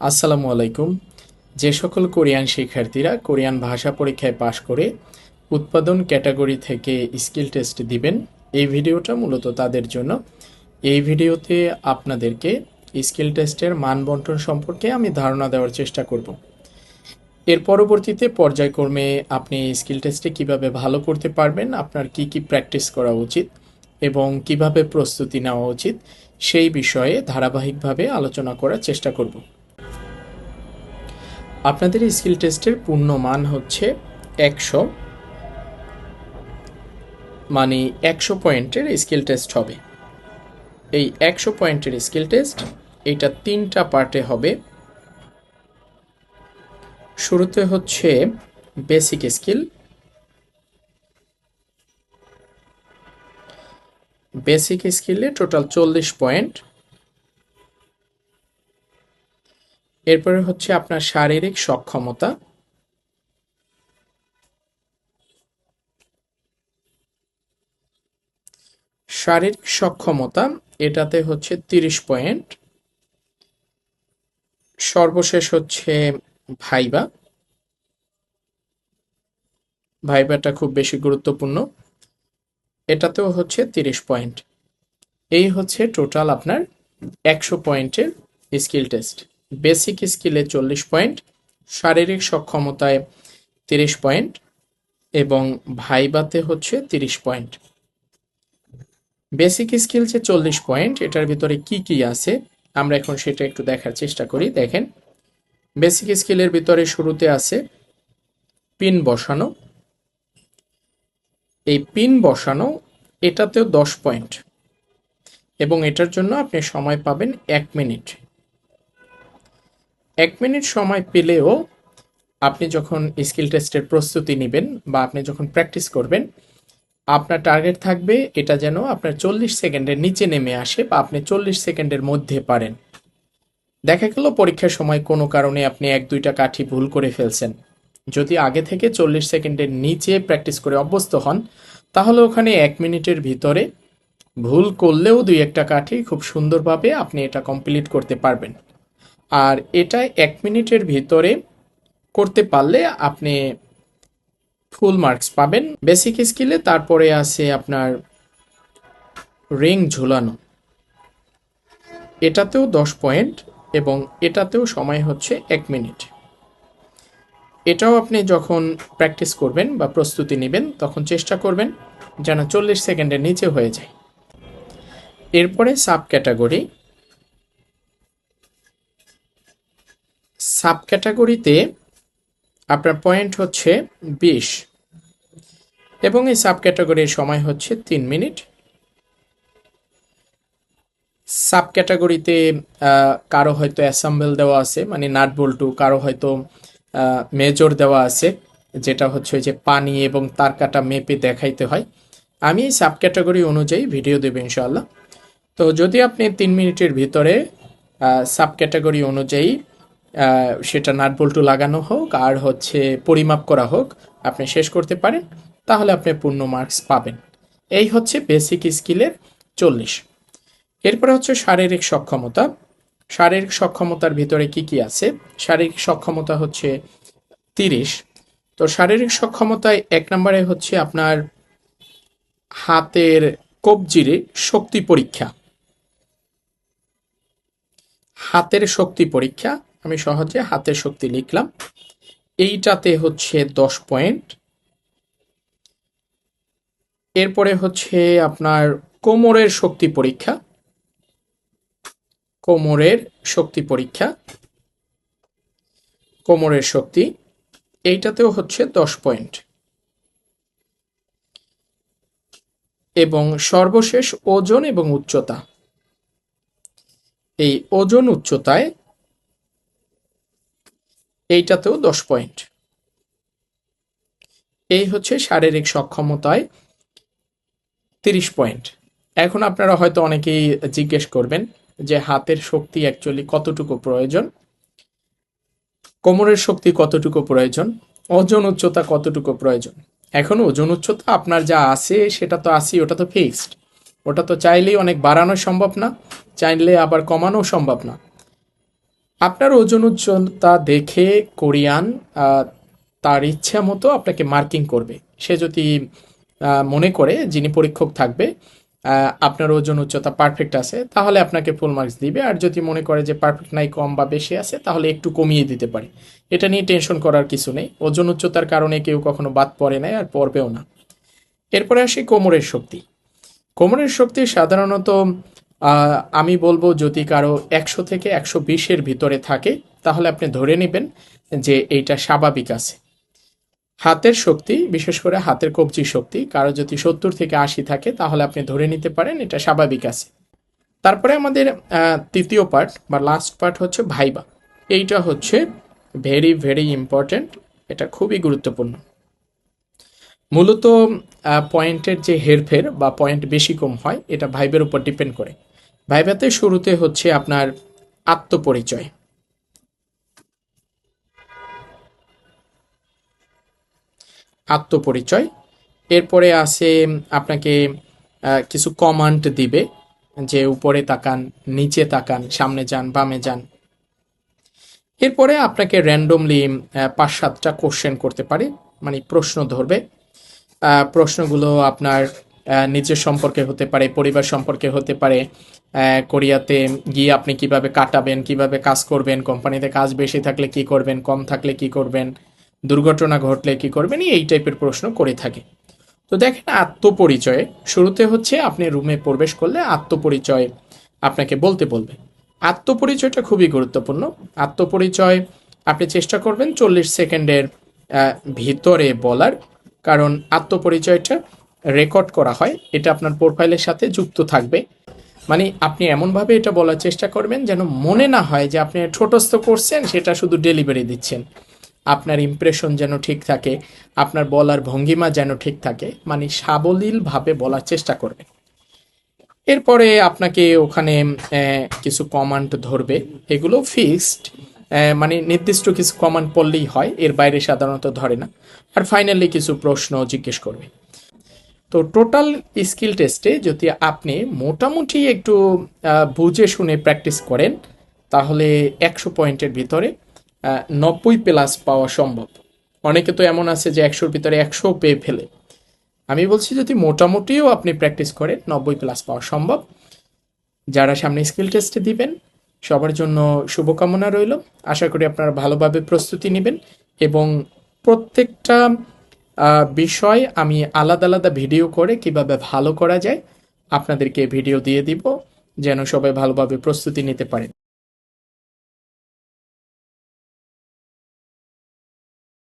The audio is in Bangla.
আসসালামু আলাইকুম। যে সকল কোরিয়ান শিক্ষার্থীরা কোরিয়ান ভাষা পরীক্ষায় পাশ করে উৎপাদন ক্যাটাগরি থেকে স্কিল টেস্ট দিবেন, এই ভিডিওটা মূলত তাদের জন্য। এই ভিডিওতে আপনাদেরকে স্কিল টেস্টের মান বন্টন সম্পর্কে আমি ধারণা দেওয়ার চেষ্টা করব। এর পরবর্তীতে পর্যায়ক্রমে আপনি স্কিল টেস্টে কীভাবে ভালো করতে পারবেন, আপনার কি কি প্র্যাকটিস করা উচিত এবং কীভাবে প্রস্তুতি নেওয়া উচিত, সেই বিষয়ে ধারাবাহিকভাবে আলোচনা করার চেষ্টা করব। আপনাদের স্কিল টেস্টের পূর্ণ মান হচ্ছে একশো। মানে একশো পয়েন্টের স্কিল টেস্ট হবে। এই একশো পয়েন্টের স্কিল টেস্ট এটা তিনটা পার্টে হবে। শুরুতে হচ্ছে বেসিক স্কিল বেসিক স্কিলে টোটাল চল্লিশ পয়েন্ট এরপরে হচ্ছে আপনার শারীরিক সক্ষমতা। শারীরিক সক্ষমতা, এটাতে হচ্ছে তিরিশ পয়েন্ট। সর্বশেষ হচ্ছে ভাইবা। ভাইবাটা খুব বেশি গুরুত্বপূর্ণ। এটাতেও হচ্ছে তিরিশ পয়েন্ট। এই হচ্ছে টোটাল আপনার একশো পয়েন্টের স্কিল টেস্ট। বেসিক স্কিলে চল্লিশ পয়েন্ট, শারীরিক সক্ষমতায় তিরিশ পয়েন্ট এবং ভাইবাতে হচ্ছে তিরিশ পয়েন্ট। বেসিক স্কিল যে চল্লিশ পয়েন্ট, এটার ভিতরে কি কি আছে, আমরা এখন সেটা একটু দেখার চেষ্টা করি। দেখেন, বেসিক স্কিলের ভিতরে শুরুতে আছে পিন বসানো। এই পিন বসানো, এটাতেও দশ পয়েন্ট এবং এটার জন্য আপনি সময় পাবেন এক মিনিট। এক মিনিট সময় পেলেও আপনি যখন স্কিল টেস্টের প্রস্তুতি নেবেন বা আপনি যখন প্র্যাকটিস করবেন, আপনার টার্গেট থাকবে এটা যেন আপনার চল্লিশ সেকেন্ডের নিচে নেমে আসে বা আপনি চল্লিশ সেকেন্ডের মধ্যে পারেন। দেখা গেল পরীক্ষার সময় কোনো কারণে আপনি এক, দুইটা কাঠি ভুল করে ফেলছেন। যদি আগে থেকে চল্লিশ সেকেন্ডের নিচে প্র্যাকটিস করে অভ্যস্ত হন, তাহলে ওখানে এক মিনিটের ভিতরে ভুল করলেও দুই একটা কাঠি খুব সুন্দরভাবে আপনি এটা কমপ্লিট করতে পারবেন। আর এটা এক মিনিটের ভিতরে করতে পারলে আপনি ফুল মার্কস পাবেন। বেসিক স্কিলে তারপরে আছে আপনার রিং ঝুলানো। এটাতেও দশ পয়েন্ট এবং এটাতেও সময় হচ্ছে এক মিনিট। এটাও আপনি যখন প্র্যাকটিস করবেন বা প্রস্তুতি নেবেন, তখন চেষ্টা করবেন যেন চল্লিশ সেকেন্ডের নিচে হয়ে যায়। এরপরে সাব ক্যাটাগরি সাব ক্যাটাগরিতে আপনার পয়েন্ট হচ্ছে বিশ এবং এই সাব ক্যাটাগরির সময় হচ্ছে তিন মিনিট। সাব ক্যাটাগরিতে কারও হয়তো অ্যাসাম্বল দেওয়া আছে মানে নাট বল্টু, কারও হয়তো মেজর দেওয়া আছে, যেটা হচ্ছে যে পানি এবং তার কাটা মেপে দেখাইতে হয়। আমি এই সাব ক্যাটাগরি অনুযায়ী ভিডিও দেবো ইনশাল্লাহ তো যদি আপনি তিন মিনিটের ভিতরে সাব ক্যাটাগরি অনুযায়ী সেটা নাট বল্টু লাগানো হোক, আর হচ্ছে পরিমাপ করা হোক, আপনি শেষ করতে পারেন, তাহলে আপনি পূর্ণ মার্কস পাবেন। এই হচ্ছে বেসিক স্কিলের চল্লিশ। এরপরে হচ্ছে শারীরিক সক্ষমতা। শারীরিক সক্ষমতার ভিতরে কি কি আছে? শারীরিক সক্ষমতা হচ্ছে তিরিশ। তো শারীরিক সক্ষমতায় এক নম্বরে হচ্ছে আপনার হাতের কবজিরে শক্তি পরীক্ষা। হাতের শক্তি পরীক্ষা আমি সহজে হাতের শক্তি লিখলাম। এইটাতে হচ্ছে দশ পয়েন্ট। এরপরে হচ্ছে আপনার কোমরের শক্তি পরীক্ষা। কোমরের শক্তি পরীক্ষা। কোমরের শক্তি, এইটাতেও হচ্ছে দশ পয়েন্ট। এবং সর্বশেষ ওজন এবং উচ্চতা। এই ওজন উচ্চতায় এইটাতেও দশ পয়েন্ট। এই হচ্ছে শারীরিক সক্ষমতায় তিরিশ পয়েন্ট। এখন আপনারা হয়তো অনেকেই জিজ্ঞেস করবেন যে হাতের শক্তি অ্যাকচুয়ালি কতটুকু প্রয়োজন? কোমরের শক্তি কতটুকু প্রয়োজন? ওজন উচ্চতা কতটুকু প্রয়োজন? এখন ওজন উচ্চতা আপনার যা আছে সেটা তো আসি ওটা তো ফিক্সড ওটা তো চাইলেই অনেক বাড়ানো সম্ভব না, চাইলে আবার কমানো সম্ভব না। আপনার ওজন উচ্চতা দেখে কোরিয়ান তার ইচ্ছা মতো আপনাকে মার্কিং করবে। সে যদি মনে করে যিনি পরীক্ষক থাকবে আপনার ওজন উচ্চতা পারফেক্ট আছে, তাহলে আপনাকে ফুল মার্কস দিবে। আর যদি মনে করে যে পারফেক্ট নাই, কম বা বেশি আছে, তাহলে একটু কমিয়ে দিতে পারে। এটা নিয়ে টেনশন করার কিছু নেই। ওজন উচ্চতার কারণে কেউ কখনো বাদ পড়ে নাই আর পড়বেও না। এরপরে আসি কোমরের শক্তি। কোমরের শক্তি সাধারণত আমি বলব যদি কারও একশো থেকে একশো বিশের ভিতরে থাকে, তাহলে আপনি ধরে নেবেন যে এইটা স্বাভাবিক আছে। হাতের শক্তি, বিশেষ করে হাতের কবজি শক্তি, কারও যদি সত্তর থেকে আশি থাকে, তাহলে আপনি ধরে নিতে পারেন এটা স্বাভাবিক আছে। তারপরে আমাদের তৃতীয় পার্ট বা লাস্ট পার্ট হচ্ছে ভাইবা। এইটা হচ্ছে ভেরি ভেরি ইম্পর্ট্যান্ট এটা খুবই গুরুত্বপূর্ণ। মূলত পয়েন্টের যে হেরফের বা পয়েন্ট বেশি কম হয়, এটা ভাইবের উপর ডিপেন্ড করে। ভাইবাতে শুরুতে হচ্ছে আপনার আত্মপরিচয়। আত্মপরিচয়। এরপরে আছে আপনাকে কিছু কমান্ড দিবে যে উপরে তাকান, নিচে তাকান, সামনে যান, বামে যান। এরপরে আপনাকে র্যান্ডমলি পাঁচ সাতটা কোশ্চেন করতে পারে মানে প্রশ্ন ধরবে। প্রশ্নগুলো আপনার নিজের সম্পর্কে হতে পারে, পরিবার সম্পর্কে হতে পারে কোরিয়াতে গিয়ে আপনি কীভাবে কাটাবেন, কীভাবে কাজ করবেন, কোম্পানিতে কাজ বেশি থাকলে কি করবেন, কম থাকলে কি করবেন, দুর্ঘটনা ঘটলে কি করবেন, এই টাইপের প্রশ্ন করে থাকে। তো দেখেন আত্মপরিচয়ে, শুরুতে হচ্ছে আপনি রুমে প্রবেশ করলে আত্মপরিচয় আপনাকে বলতে বলবে। আত্মপরিচয়টা খুবই গুরুত্বপূর্ণ। আত্মপরিচয় আপনি চেষ্টা করবেন চল্লিশ সেকেন্ডের ভিতরে বলার, কারণ আত্মপরিচয়টা রেকর্ড করা হয়। এটা আপনার প্রোফাইলের সাথে যুক্ত থাকবে। মানে আপনি এমনভাবে এটা বলার চেষ্টা করবেন যেন মনে না হয় যে আপনি ছোটস্থ করছেন, সেটা শুধু ডেলিভারি দিচ্ছেন। আপনার ইমপ্রেশন যেন ঠিক থাকে, আপনার বলার ভঙ্গিমা যেন ঠিক থাকে মানে সাবলীলভাবে বলার চেষ্টা করবেন। এরপরে আপনাকে ওখানে কিছু কমান্ড ধরবে। এগুলো ফিক্সড মানে নির্দিষ্ট কিছু কমান্ড পড়লেই হয়, এর বাইরে সাধারণত ধরে না। আর ফাইনালি কিছু প্রশ্ন জিজ্ঞেস করবে। তো টোটাল স্কিল টেস্টে যদি আপনি মোটামুটি একটু বুঝে শুনে প্র্যাকটিস করেন, তাহলে একশো পয়েন্টের ভিতরে নব্বই প্লাস পাওয়া সম্ভব। অনেকে তো এমন আছে যে একশোর ভিতরে একশো পেয়ে ফেলে। আমি বলছি যদি মোটামুটিও আপনি প্র্যাকটিস করেন, নব্বই প্লাস পাওয়া সম্ভব। যারা সামনে স্কিল টেস্টে দিবেন, সবার জন্য শুভকামনা রইল। আশা করি আপনারা ভালোভাবে প্রস্তুতি নেবেন এবং প্রত্যেকটা বিষয় আমি আলাদা আলাদা ভিডিও করে কীভাবে ভালো করা যায় আপনাদেরকে ভিডিও দিয়ে দিব, যেন সবাই ভালোভাবে প্রস্তুতি নিতে পারেন